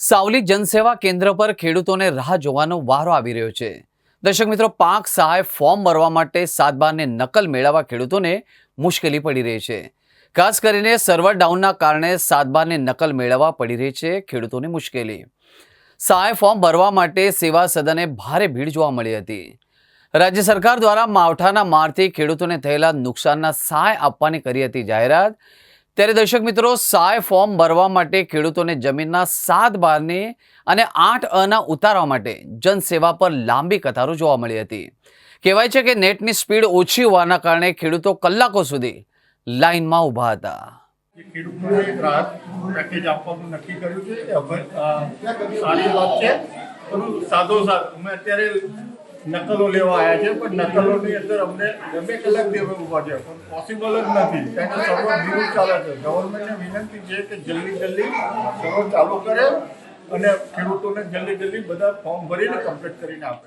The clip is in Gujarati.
સાવલી જનસેવા કેન્દ્ર પર ખેડૂતોને રાહ જોવાનો વારો આવી રહ્યો છે. દર્શક મિત્રો, પાક સહાય ફોર્મ ભરવા માટે સાતબારને નકલ મેળવવા ખેડૂતોને મુશ્કેલી પડી રહી છે. ખાસ કરીને સર્વર ડાઉનના કારણે સાતબારને નકલ મેળવવા પડી રહી છે ખેડૂતોને મુશ્કેલી. સહાય ફોર્મ ભરવા માટે સેવા સદને ભારે ભીડ જોવા મળી હતી. રાજ્ય સરકાર દ્વારા માવઠાના મારથી ખેડૂતોને થયેલા નુકસાનના સહાય આપવાની કરી હતી જાહેરાત. ત્યારે દર્શક મિત્રો સહાય ફોર્મ ભરવા માટે ખેડૂતોને જમીનના સાત બારની અને આઠ અના ઉતારવા માટે જનસેવા પર લાંબી કતારો જોવા મળી હતી. કહેવાય છે કે નેટની સ્પીડ ઓછી હોવાના કારણે ખેડૂતો કલાકો સુધી લાઇનમાં ઊભા હતા. ખેડૂતોને નક્કી કર્યું છે. નકલો લેવા આવ્યા છે, પણ નકલોની અંદર અમને બે કલાક દેવા ઊભા છે, પણ પોસિબલ જ નથી. કારણ કે સર્વર ચાલે છે. ગવર્મેન્ટને વિનંતી છે કે જલ્દી જલ્દી સર્વર ચાલુ કરે અને ખેડૂતોને જલ્દી જલ્દી બધા ફોર્મ ભરીને કમ્પ્લીટ કરીને આપે.